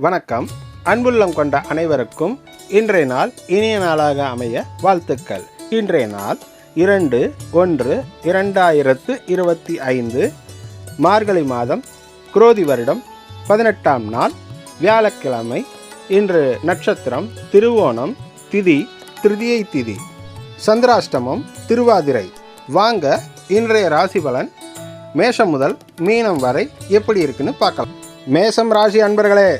வணக்கம். அன்புள்ளம் கொண்ட அனைவருக்கும் இன்றைய நாள் இனிய நாளாக அமைய வாழ்த்துக்கள். இன்றைய நாள் இரண்டு ஒன்று இரண்டாயிரத்து இருபத்தி ஐந்து மார்கழி மாதம் குரோதி வருடம் பதினெட்டாம் நாள் வியாழக்கிழமை. இன்று நட்சத்திரம் திருவோணம் திதி திருதியை திதி. சந்திராஷ்டமம் திருவாதிரை. வாங்க இன்றைய ராசி பலன் மேஷம் முதல் மீனம் வரை எப்படி இருக்குன்னு பார்க்கலாம். மேஷம் ராசி அன்பர்களே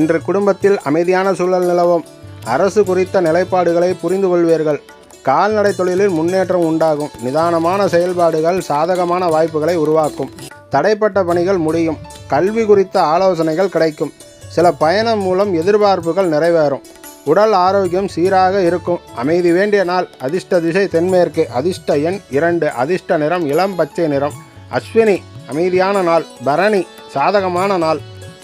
இன்று குடும்பத்தில் அமைதியான சூழல் நிலவும். அரசு குறித்த நிலைப்பாடுகளை புரிந்து கொள்வீர்கள். கால்நடை தொழிலில் முன்னேற்றம் உண்டாகும். நிதானமான செயல்பாடுகள் சாதகமான வாய்ப்புகளை உருவாக்கும். தடைப்பட்ட பணிகள் முடியும். கல்வி குறித்த ஆலோசனைகள் கிடைக்கும். சில பயணம் மூலம் எதிர்பார்ப்புகள் நிறைவேறும். உடல் ஆரோக்கியம் சீராக இருக்கும். அமைதி வேண்டிய நாள். அதிர்ஷ்ட திசை தென்மேற்கு. அதிர்ஷ்ட எண் இரண்டு. அதிர்ஷ்ட நிறம் இளம் பச்சை நிறம். அஸ்வினி அமைதியான நாள். பரணி சாதகமான நாள்.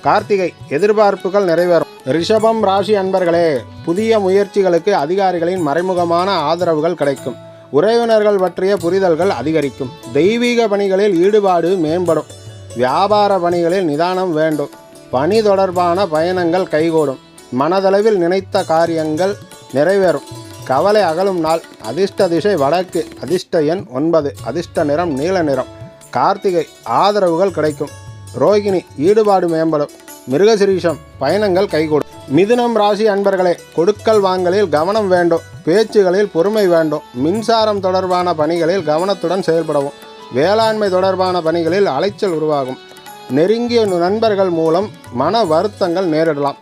கார்த்திகை எதிர்பார்ப்புகள் நிறைவேறும். ரிஷபம் ராசி அன்பர்களே புதிய முயற்சிகளுக்கு அதிகாரிகளின் மறைமுகமான ஆதரவுகள் கிடைக்கும். உறவினர்கள் பற்றிய புரிதல்கள் அதிகரிக்கும். தெய்வீக பணிகளில் ஈடுபாடு மேம்படும். வியாபார பணிகளில் நிதானம் வேண்டும். பணி தொடர்பான பயணங்கள் கைகூடும். மனதளவில் நினைத்த காரியங்கள் நிறைவேறும். கவலை அகலும் நாள். அதிர்ஷ்ட திசை வடக்கு. அதிர்ஷ்ட எண் ஒன்பது. அதிர்ஷ்ட நிறம் நீல நிறம். கார்த்திகை ஆதரவுகள் கிடைக்கும். ரோகிணி ஈடுபாடு மேம்படும். மிருகசிரீஷம் பயணங்கள் கைகூடும். மிதுனம் ராசி அன்பர்களே கொடுக்கல் வாங்கலில் கவனம் வேண்டும். பேச்சுகளில் பொறுமை வேண்டும். மின்சாரம் தொடர்பான பணிகளில் கவனத்துடன் செயல்படவும். வேளாண்மை தொடர்பான பணிகளில் அலைச்சல் உருவாகும். நெருங்கிய நண்பர்கள் மூலம் மன வருத்தங்கள் நேரிடலாம்.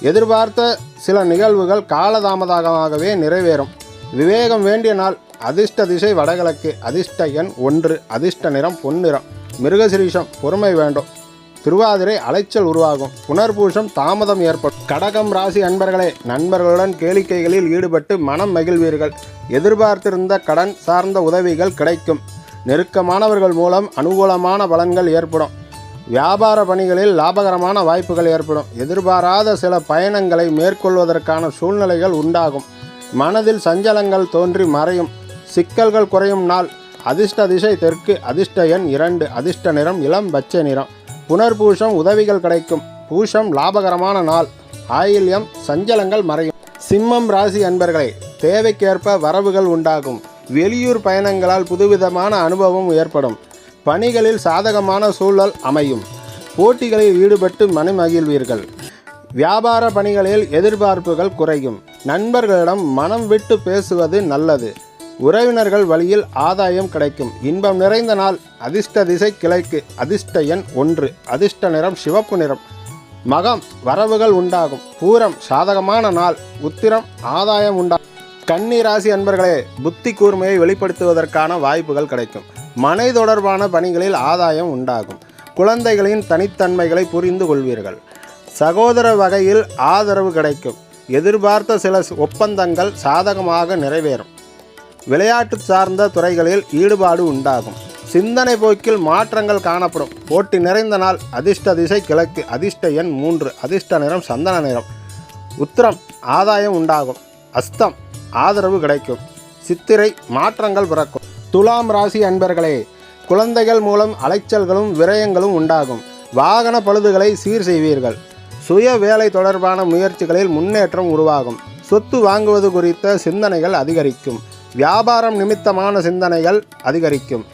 எதிர்பார்த்த சில நிகழ்வுகள் காலதாமதமாகவே நிறைவேறும். விவேகம் வேண்டிய நாள் அதிர்ஷ்ட திசை வடகிழக்கு அதிர்ஷ்ட எண் ஒன்று அதிர்ஷ்ட நிறம் பொன்னிறம். மிருகசிரீஷம் பொறுமை வேண்டும். திருவாதிரை அலைச்சல் உருவாகும். புனர்பூஷம் தாமதம் ஏற்படும். கடகம் ராசி அன்பர்களே நண்பர்களுடன் கேளிக்கைகளில் ஈடுபட்டு மனம் மகிழ்வீர்கள். எதிர்பார்த்திருந்த கடன் சார்ந்த உதவிகள் கிடைக்கும். நெருக்கமானவர்கள் மூலம் அனுகூலமான பலன்கள் ஏற்படும். வியாபார பணிகளில் லாபகரமான வாய்ப்புகள் ஏற்படும். எதிர்பாராத சில பயணங்களை மேற்கொள்வதற்கான சூழ்நிலைகள் உண்டாகும். மனதில் சஞ்சலங்கள் தோன்றி மறையும். சிக்கல்கள் குறையும் நாள். அதிர்ஷ்ட திசை தெற்கு அதிர்ஷ்ட எண் இரண்டு அதிர்ஷ்ட நிறம் இளம் பச்சை நிறம். புனர்பூஷம் உதவிகள் கிடைக்கும். பூஷம் லாபகரமான நாள். ஆயில்யம் சஞ்சலங்கள் மறையும். சிம்மம் ராசி அன்பர்களே தேவைக்கேற்ப வரவுகள் உண்டாகும். வெளியூர் பயணங்களால் புதுவிதமான அனுபவம் ஏற்படும். பணிகளில் சாதகமான சூழல் அமையும். போட்டிகளில் ஈடுபட்டு மனமகிழ்வீர்கள். வியாபார பணிகளில் எதிர்பார்ப்புகள் குறையும். நண்பர்களிடம் மனம் விட்டு பேசுவது நல்லது. உறவினர்கள் வழியில் ஆதாயம் கிடைக்கும். இன்பம் நிறைந்த நாள் அதிர்ஷ்ட திசை கிளைக்கு. அதிர்ஷ்ட எண் ஒன்று அதிர்ஷ்ட நிறம் சிவப்பு நிறம். மகம் வரவுகள் உண்டாகும். பூரம் சாதகமான நாள். உத்திரம் ஆதாயம் உண்டாகும் கன்னி ராசி அன்பர்களே புத்தி கூர்மையை வெளிப்படுத்துவதற்கான வாய்ப்புகள் கிடைக்கும். மனை தொடர்பான பணிகளில் ஆதாயம் உண்டாகும். குழந்தைகளின் தனித்தன்மைகளை புரிந்து கொள்வீர்கள். சகோதர வகையில் ஆதரவு கிடைக்கும். எதிர்பார்த்த சில ஒப்பந்தங்கள் சாதகமாக நிறைவேறும். விளையாட்டு சார்ந்த துறைகளில் ஈடுபாடு உண்டாகும். சிந்தனை போக்கில் மாற்றங்கள் காணப்படும். போட்டி நிறைந்த நாள் அதிர்ஷ்ட திசை கிழக்கு அதிர்ஷ்ட எண் மூன்று அதிர்ஷ்ட நிறம் சந்தன நிறம். உத்திரம் ஆதாயம் உண்டாகும். அஸ்தம் ஆதரவு கிடைக்கும். சித்திரை மாற்றங்கள் பிறக்கும். துலாம் ராசி அன்பர்களே குழந்தைகள் மூலம் அலைச்சல்களும் விரயங்களும் உண்டாகும். வாகன பழுதுகளை சீர் செய்வீர்கள். சுய வேலை தொடர்பான முயற்சிகளில் முன்னேற்றம் உருவாகும். சொத்து வாங்குவது குறித்த சிந்தனைகள் அதிகரிக்கும். வியாபாரம் நிமித்தமான சிந்தனைகள் அதிகரிக்கும்.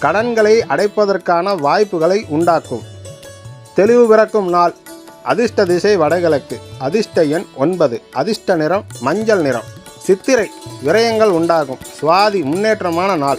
கடன்களை அடைப்பதற்கான வாய்ப்புகளை உண்டாக்கும். தெளிவு பிறக்கும் நாள். அதிர்ஷ்ட திசை வடகிழக்கு. அதிர்ஷ்ட எண் ஒன்பது. அதிர்ஷ்ட நிறம் மஞ்சள் நிறம். சித்திரை விரயங்கள் உண்டாகும். சுவாதி முன்னேற்றமான நாள்.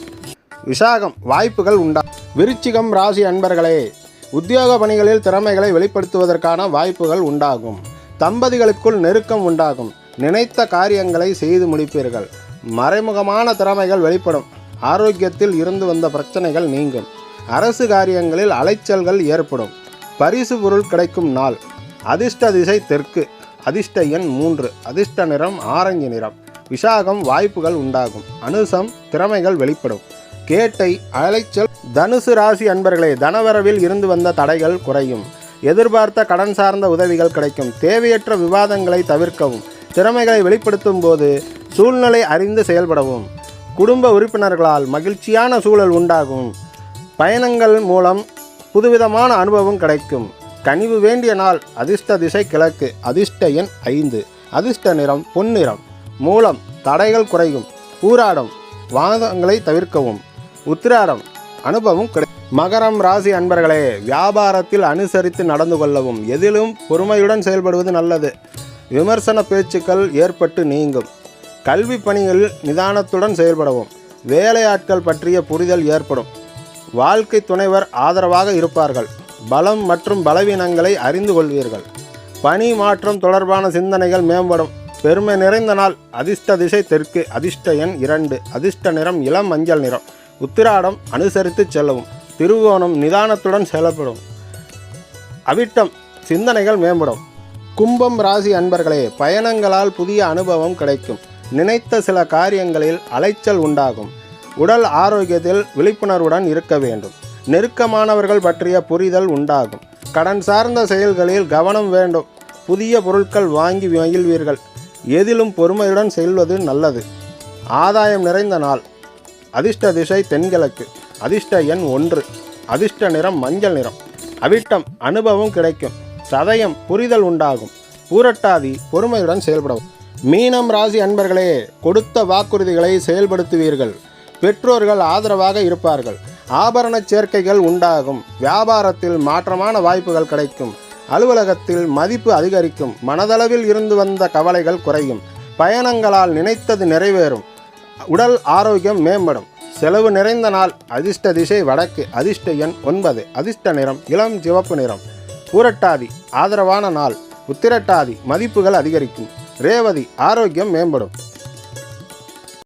விசாகம் வாய்ப்புகள் உண்டா? விருச்சிகம் ராசி அன்பர்களே உத்தியோக பணிகளில் திறமைகளை வெளிப்படுத்துவதற்கான வாய்ப்புகள் உண்டாகும். தம்பதிகளுக்குள் நெருக்கம் உண்டாகும். நினைத்த காரியங்களை செய்து முடிப்பீர்கள். மறைமுகமான திறமைகள் வெளிப்படும். ஆரோக்கியத்தில் இருந்து வந்த பிரச்சனைகள் நீங்கும். அரசு காரியங்களில் அலைச்சல்கள் ஏற்படும். பரிசு பொருள் கிடைக்கும் நாள். அதிர்ஷ்ட திசை தெற்கு. அதிர்ஷ்ட எண் மூன்று. அதிர்ஷ்ட நிறம் ஆரஞ்சு நிறம். விசாகம் வாய்ப்புகள் உண்டாகும். அனுசம் திறமைகள் வெளிப்படும். கேட்டை அலைச்சல். தனுசு ராசி அன்பர்களே தனவரவில் இருந்து வந்த தடைகள் குறையும். எதிர்பார்த்த கடன் சார்ந்த உதவிகள் கிடைக்கும். தேவையற்ற விவாதங்களை தவிர்க்கவும். திறமைகளை வெளிப்படுத்தும் போது சூழ்நிலை அறிந்து செயல்படவும். குடும்ப உறுப்பினர்களால் மகிழ்ச்சியான சூழல் உண்டாகும். பயணங்கள் மூலம் புதுவிதமான அனுபவம் கிடைக்கும். கனிவு வேண்டிய நாள் அதிர்ஷ்ட திசை கிழக்கு அதிர்ஷ்ட எண் ஐந்து. அதிர்ஷ்ட நிறம் பொன்னிறம். மூலம் தடைகள் குறையும். பூராடம் வாதங்களை தவிர்க்கவும். உத்திராடம். அனுபவம் கிடை மகரம் ராசி அன்பர்களே வியாபாரத்தில் அனுசரித்து நடந்து கொள்ளவும். எதிலும் பொறுமையுடன் செயல்படுவது நல்லது. விமர்சன பேச்சுக்கள் ஏற்பட்டு நீங்கும். கல்வி பணிகளில் நிதானத்துடன் செயல்படவும். வேலையாட்கள் பற்றிய புரிதல் ஏற்படும். வாழ்க்கை துணைவர் ஆதரவாக இருப்பார்கள். பலம் மற்றும் பலவீனங்களை அறிந்து கொள்வீர்கள். பணி மாற்றம் தொடர்பான சிந்தனைகள் மேம்படும். பெருமை நிறைந்த நாள் அதிர்ஷ்ட திசை தெற்கு அதிர்ஷ்ட எண் இரண்டு. அதிர்ஷ்ட நிறம் இளம் மஞ்சள் நிறம். உத்திராடம் அனுசரித்து செல்லவும். திருவோணம் நிதானத்துடன் செல்லப்படும் அவிட்டம் சிந்தனைகள் மேம்படும். கும்பம் ராசி அன்பர்களே பயணங்களால் புதிய அனுபவம் கிடைக்கும். நினைத்த சில காரியங்களில் அலைச்சல் உண்டாகும். உடல் ஆரோக்கியத்தில் விழிப்புணர்வுடன் இருக்க வேண்டும். நெருக்கமானவர்கள் பற்றிய புரிதல் உண்டாகும். கடன் சார்ந்த செயல்களில் கவனம் வேண்டும். புதிய பொருட்கள் வாங்கி மகிழ்வீர்கள். எதிலும் பொறுமையுடன் செல்வது நல்லது. ஆதாயம் நிறைந்த நாள். அதிர்ஷ்ட திசை தென்கிழக்கு. அதிர்ஷ்ட எண் ஒன்று. அதிர்ஷ்ட நிறம் மஞ்சள் நிறம். அவிட்டம் அனுபவம் கிடைக்கும். சதயம் புரிதல் உண்டாகும். பூரட்டாதி பொறுமையுடன் செயல்படவும். மீனம் ராசி அன்பர்களே கொடுத்த வாக்குறுதிகளை செயல்படுத்துவீர்கள். பெற்றோர்கள் ஆதரவாக இருப்பார்கள். ஆபரண சேர்க்கைகள் உண்டாகும். வியாபாரத்தில் மாற்றமான வாய்ப்புகள் கிடைக்கும். அலுவலகத்தில் மதிப்பு அதிகரிக்கும். மனதளவில் இருந்து வந்த கவலைகள் குறையும். பயணங்களால் நினைத்தது நிறைவேறும். உடல் ஆரோக்கியம் மேம்படும். செலவு நிறைந்த நாள். அதிர்ஷ்ட திசை வடக்கு. அதிர்ஷ்ட எண் ஒன்பது. அதிர்ஷ்ட நிறம். இளம் சிவப்பு நிறம். பூரட்டாதி. ஆதரவான நாள். உத்திரட்டாதி. மதிப்புகள் அதிகரிக்கும். ரேவதி ஆரோக்கியம் மேம்படும்.